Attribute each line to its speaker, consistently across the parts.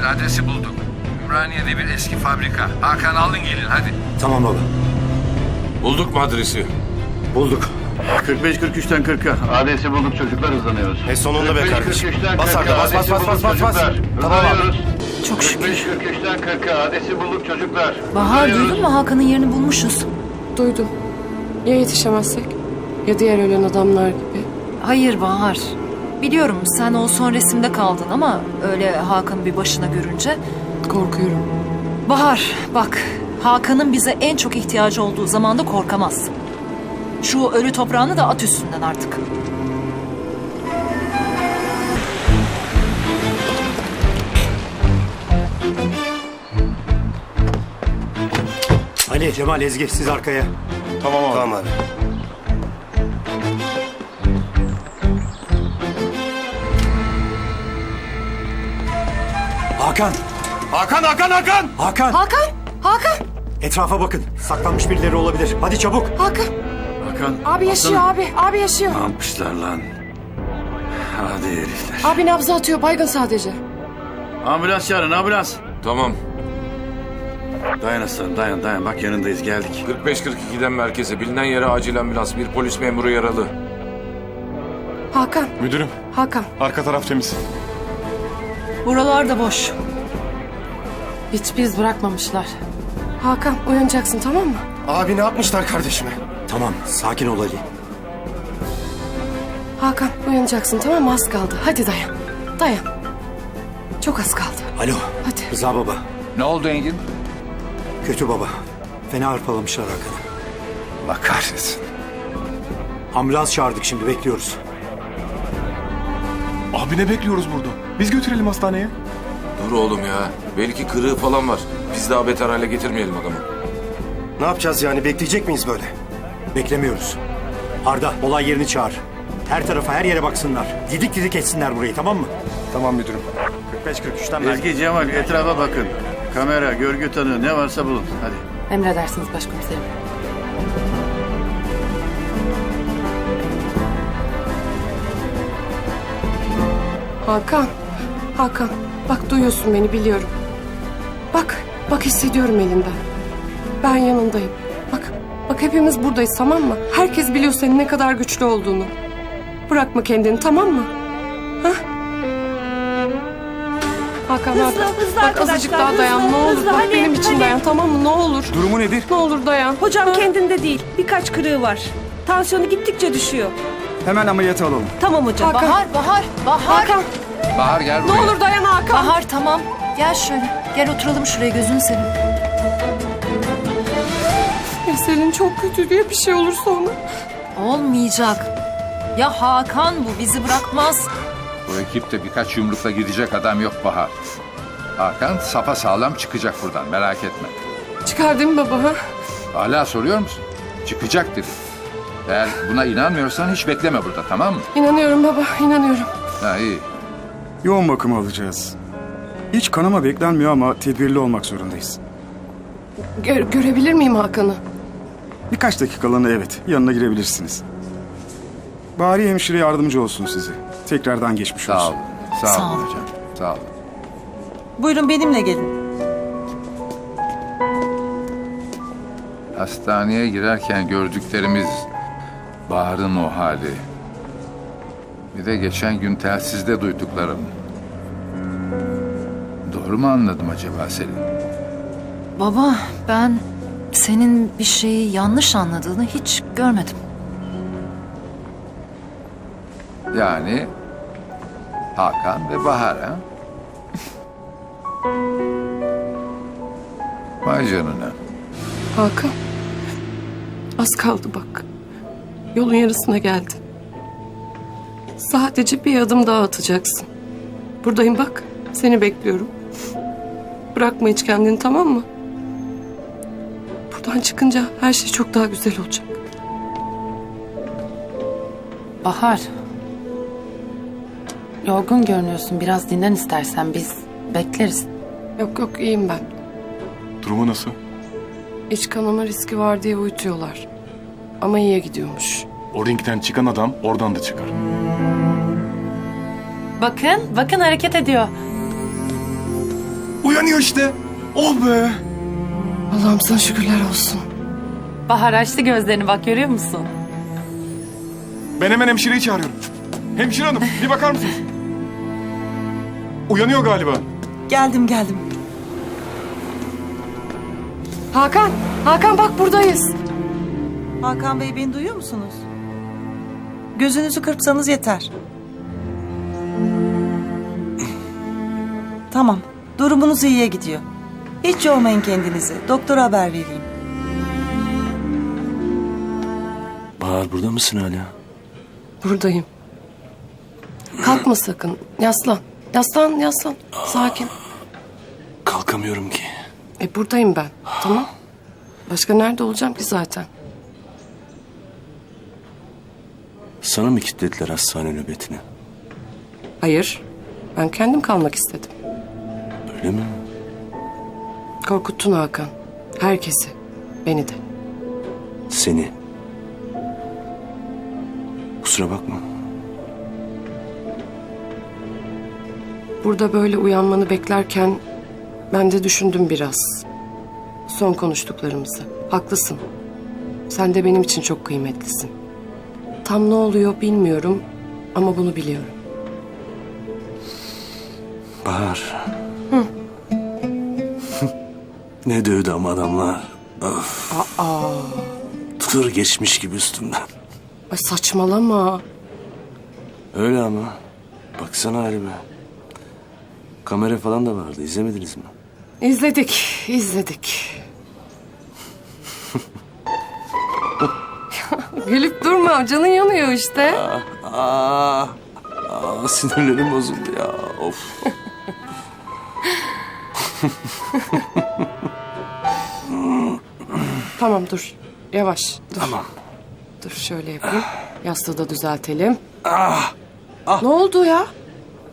Speaker 1: Bekir adresi bulduk. Ümraniye'de bir eski fabrika. Hakan alın gelin hadi.
Speaker 2: Tamam baba.
Speaker 3: Bulduk mu adresi?
Speaker 2: Bulduk.
Speaker 4: 45-43'ten 40'a. Adresi bulduk çocuklar hızlanıyoruz.
Speaker 5: E sonunda be kardeşim. Bas Arda bas bas bas bas bas bas.
Speaker 4: Tamam abi.
Speaker 6: Çok şükür.
Speaker 4: 45-43'ten 40'a. Adresi bulduk çocuklar.
Speaker 6: Bahar duydun mu Hakan'ın yerini bulmuşuz.
Speaker 7: Duydum. Ya yetişemezsek? Ya diğer ölen adamlar gibi?
Speaker 6: Hayır Bahar. Biliyorum sen o son resimde kaldın ama öyle Hakan'ı bir başına görünce.
Speaker 7: Korkuyorum.
Speaker 6: Bahar bak Hakan'ın bize en çok ihtiyacı olduğu zamanda korkamazsın. Şu ölü toprağını da at üstünden artık.
Speaker 2: Ali, Cemal, Ezgi siz arkaya.
Speaker 5: Tamam abi. Tamam abi.
Speaker 2: Hakan!
Speaker 5: Hakan Hakan Hakan.
Speaker 2: Hakan!
Speaker 7: Hakan! Hakan!
Speaker 2: Etrafa bakın. Saklanmış birileri olabilir. Hadi çabuk.
Speaker 7: Hakan!
Speaker 4: Hakan.
Speaker 7: Abi yaşıyor abi. Abi yaşıyor.
Speaker 4: Ne yapmışlar lan? Hadi herifler.
Speaker 7: Abi nabzı atıyor. Baygın sadece.
Speaker 4: Ambulans çağırın ambulans.
Speaker 3: Tamam.
Speaker 4: Dayan aslanım dayan dayan. Bak yanındayız geldik.
Speaker 3: 45-42'den merkeze bilinen yere acil ambulans. Bir polis memuru yaralı.
Speaker 7: Hakan!
Speaker 5: Müdürüm
Speaker 7: Hakan!
Speaker 5: arka taraf temiz.
Speaker 6: Buralar da boş.
Speaker 7: Hiç biz bırakmamışlar. Hakan uyanacaksın tamam mı?
Speaker 5: Abi ne yapmışlar kardeşime?
Speaker 2: Tamam, sakin ol Ali.
Speaker 7: Hakan uyanacaksın tamam mı? Az kaldı. Hadi dayan. Dayan. Çok az kaldı.
Speaker 2: Alo,
Speaker 7: Hadi.
Speaker 2: Rıza baba.
Speaker 1: Ne oldu Engin?
Speaker 2: Kötü baba. Fena hırpalamışlar Hakan'ı.
Speaker 1: Allah kahretsin.
Speaker 2: Ambulans çağırdık şimdi, bekliyoruz.
Speaker 5: Abi ne bekliyoruz burada? Biz götürelim hastaneye.
Speaker 3: Dur oğlum ya. Belki kırığı falan var. Biz daha beter hale getirmeyelim adamı.
Speaker 5: Ne yapacağız yani bekleyecek miyiz böyle?
Speaker 2: Beklemiyoruz. Arda, olay yerini çağır. Her tarafa, her yere baksınlar. Didik didik etsinler burayı, tamam mı?
Speaker 5: Tamam müdürüm. 45-43'ten
Speaker 4: Ezgi Cemal etrafa bakın. Kamera, görgü tanığı ne varsa bulun. Hadi.
Speaker 7: Emredersiniz başkomiserim. Hakan. Hakan. Bak duyuyorsun beni biliyorum. Bak. Bak hissediyorum elinden. Ben yanındayım. Bak. Bak hepimiz buradayız tamam mı? Herkes biliyor senin ne kadar güçlü olduğunu. Bırakma kendini tamam mı? Hah? Hakan
Speaker 8: Hızlı,
Speaker 7: Hakan.
Speaker 8: hızlı
Speaker 7: Bak azıcık daha dayan
Speaker 8: hızlı,
Speaker 7: ne olur.
Speaker 8: hızlı,
Speaker 7: Bak
Speaker 8: hadi,
Speaker 7: benim için
Speaker 8: hadi.
Speaker 7: dayan tamam mı ne olur.
Speaker 5: Durumu nedir?
Speaker 7: Ne olur dayan.
Speaker 8: Hocam kendinde değil. Birkaç kırığı var. Tansiyonu gittikçe düşüyor.
Speaker 5: Hemen ameliyata alalım.
Speaker 8: Tamam hocam.
Speaker 7: Hakan.
Speaker 6: Bahar, Bahar, Bahar.
Speaker 7: Hakan
Speaker 1: Bahar gel
Speaker 7: ne
Speaker 1: buraya.
Speaker 7: olur dayan Hakan.
Speaker 6: Bahar tamam. Gel şöyle. Gel oturalım şuraya gözünü seveyim.
Speaker 7: Ya Selin çok kötü diye bir şey olur sonra.
Speaker 6: Olmayacak. Ya Hakan bu bizi bırakmaz.
Speaker 1: Bu ekipte birkaç yumrukla gidecek adam yok Bahar. Hakan sapa sağlam çıkacak buradan merak etme.
Speaker 7: Çıkar değil mi baba ha?
Speaker 1: Hala soruyor musun? Çıkacak dedi. Eğer buna inanmıyorsan hiç bekleme burada tamam mı?
Speaker 7: İnanıyorum baba inanıyorum.
Speaker 1: Ha iyi.
Speaker 9: Yoğun bakım alacağız. Hiç kanama beklenmiyor ama tedbirli olmak zorundayız.
Speaker 7: Gö- görebilir miyim Hakan'ı?
Speaker 9: Birkaç dakikalığına evet, yanına girebilirsiniz. Bari hemşire yardımcı olsun size. Tekrardan geçmiş
Speaker 1: Sağ
Speaker 9: olsun.
Speaker 1: olun. Sağ,
Speaker 6: Sağ
Speaker 1: olun
Speaker 6: ol.
Speaker 1: hocam. Sağ olun.
Speaker 8: Buyurun benimle gelin.
Speaker 1: Hastaneye girerken gördüklerimiz Bahar'ın o hali. Bir de geçen gün telsizde duyduklarım. Doğru mu anladım acaba Selin?
Speaker 6: Baba ben senin bir şeyi yanlış anladığını hiç görmedim.
Speaker 1: Yani Hakan ve Bahar ha? Vay canına.
Speaker 7: Hakan. Az kaldı bak. Yolun yarısına geldin. Sadece bir adım daha atacaksın. Buradayım bak. Seni bekliyorum. Bırakma hiç kendini tamam mı? Buradan çıkınca her şey çok daha güzel olacak.
Speaker 10: Bahar. Yorgun görünüyorsun. Biraz dinlen istersen biz bekleriz.
Speaker 7: Yok yok iyiyim ben.
Speaker 9: Durumu nasıl?
Speaker 7: İç kanama riski var diye uyutuyorlar. Ama iyiye gidiyormuş.
Speaker 9: O ringden çıkan adam oradan da çıkar.
Speaker 10: Bakın, bakın hareket ediyor.
Speaker 5: Uyanıyor işte. Oh be.
Speaker 7: Allah'ım sana şükürler olsun.
Speaker 10: Bahar açtı gözlerini bak görüyor musun?
Speaker 5: Ben hemen hemşireyi çağırıyorum. Hemşire hanım bir bakar mısınız? Uyanıyor galiba.
Speaker 8: Geldim geldim.
Speaker 7: Hakan, Hakan bak buradayız.
Speaker 8: Hakan Bey beni duyuyor musunuz? Gözünüzü kırpsanız yeter. Tamam. Durumunuz iyiye gidiyor. Hiç yormayın kendinizi. Doktora haber vereyim.
Speaker 3: Bahar burada mısın hala?
Speaker 7: Buradayım. Kalkma sakın. Yaslan. Yaslan, yaslan. Sakin.
Speaker 3: Kalkamıyorum ki.
Speaker 7: E buradayım ben. Tamam. Başka nerede olacağım ki zaten?
Speaker 3: Sana mı kilitlediler hastane nöbetini?
Speaker 7: Hayır. Ben kendim kalmak istedim.
Speaker 3: Öyle mi?
Speaker 7: Korkuttun Hakan. Herkesi. Beni de.
Speaker 3: Seni. Kusura bakma.
Speaker 7: Burada böyle uyanmanı beklerken ben de düşündüm biraz. Son konuştuklarımızı. Haklısın. Sen de benim için çok kıymetlisin. Tam ne oluyor bilmiyorum ama bunu biliyorum.
Speaker 3: Bahar. Ne dövdü ama adamlar. Of. Tır geçmiş gibi üstümden.
Speaker 7: Ay saçmalama.
Speaker 3: Öyle ama. Baksana halime. Kamera falan da vardı. İzlemediniz mi?
Speaker 7: İzledik, izledik. Gülüp durma, canın yanıyor işte.
Speaker 3: Aa, aa sinirlerim bozuldu ya. Of.
Speaker 7: Tamam dur, yavaş. Dur. Tamam. Dur şöyle yapayım. Yastığı da düzeltelim. Ne oldu ya?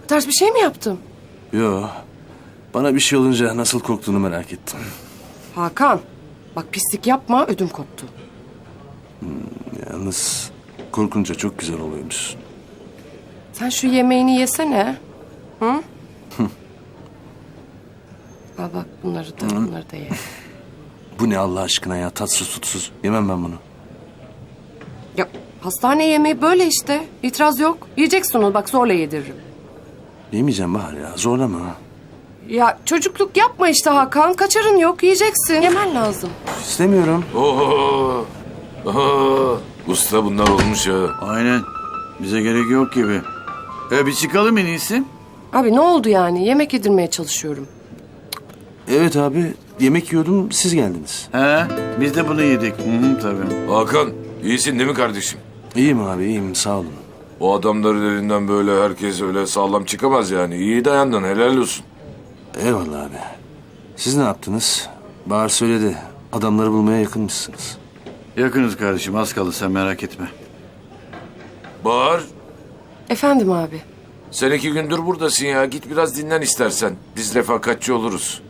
Speaker 7: Ters bir şey mi yaptım?
Speaker 3: Yo. Bana bir şey olunca nasıl korktuğunu merak ettim.
Speaker 7: Hakan, bak pislik yapma, ödüm koptu.
Speaker 3: Yalnız korkunca çok güzel oluyormuş.
Speaker 7: Sen şu yemeğini yesene. Hı? Al bak bunları da, bunları da ye.
Speaker 3: Bu ne Allah aşkına ya tatsız tutsuz. Yemem ben bunu.
Speaker 7: Ya hastane yemeği böyle işte. İtiraz yok. Yiyeceksin onu bak zorla yediririm.
Speaker 3: Yemeyeceğim Bahar ya zorlama.
Speaker 7: Ya çocukluk yapma işte Hakan. Kaçarın yok. Yiyeceksin. Yemen lazım.
Speaker 3: İstemiyorum.
Speaker 11: Oo. Oo. Usta bunlar olmuş ya.
Speaker 4: Aynen. Bize gerek yok gibi. E bir çıkalım en iyisi.
Speaker 7: Abi ne oldu yani? Yemek yedirmeye çalışıyorum.
Speaker 3: Evet abi yemek yiyordum siz geldiniz.
Speaker 4: He, biz de bunu yedik. Hı hı tabii.
Speaker 11: Hakan iyisin değil mi kardeşim?
Speaker 3: İyiyim abi iyiyim sağ olun.
Speaker 11: O adamların elinden böyle herkes öyle sağlam çıkamaz yani. İyi dayandın helal olsun.
Speaker 3: Eyvallah abi. Siz ne yaptınız? Bahar söyledi. Adamları bulmaya yakınmışsınız.
Speaker 4: Yakınız kardeşim az kaldı sen merak etme.
Speaker 11: Bahar
Speaker 7: Efendim abi.
Speaker 11: sen iki gündür buradasın ya. Git biraz dinlen istersen. Biz refakatçi oluruz.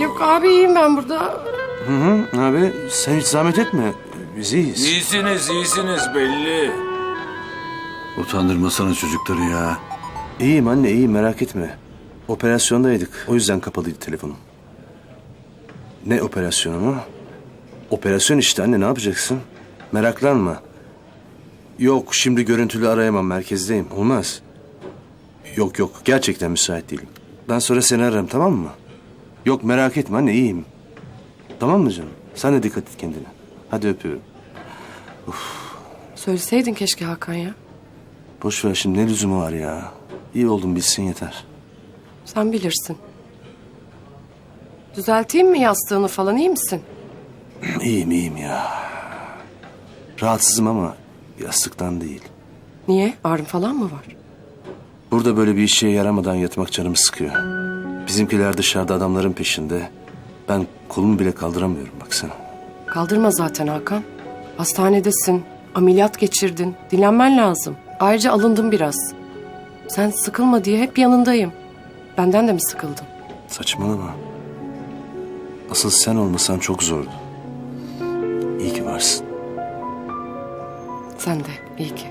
Speaker 7: Yok abi iyiyim ben burada.
Speaker 3: Hı hı abi sen hiç zahmet etme. Biz iyiyiz.
Speaker 11: İyisiniz iyisiniz belli.
Speaker 4: Utandırmasana çocukları ya.
Speaker 3: İyiyim anne iyiyim merak etme. Operasyondaydık. O yüzden kapalıydı telefonum. Ne operasyonu mu? Operasyon işte anne ne yapacaksın? Meraklanma. Yok şimdi görüntülü arayamam merkezdeyim. Olmaz. Yok yok gerçekten müsait değilim. Ben sonra seni ararım tamam mı? Yok merak etme anne iyiyim. Tamam mı canım? Sen de dikkat et kendine. Hadi öpüyorum.
Speaker 7: Söyleseydin keşke Hakan ya.
Speaker 3: Boş ver şimdi ne lüzumu var ya. İyi oldum bilsin yeter.
Speaker 7: Sen bilirsin. Düzelteyim mi yastığını falan iyi misin?
Speaker 3: İyiyim iyiyim ya. Rahatsızım ama yastıktan değil.
Speaker 7: Niye? Ağrın falan mı var?
Speaker 3: Burada böyle bir işe yaramadan yatmak canımı sıkıyor. Bizimkiler dışarıda adamların peşinde. Ben kolumu bile kaldıramıyorum baksana.
Speaker 7: Kaldırma zaten Hakan. Hastanedesin. Ameliyat geçirdin. Dinlenmen lazım. Ayrıca alındım biraz. Sen sıkılma diye hep yanındayım. Benden de mi sıkıldın?
Speaker 3: Saçmalama. Asıl sen olmasan çok zordu. İyi ki varsın.
Speaker 7: Sen de. iyi ki.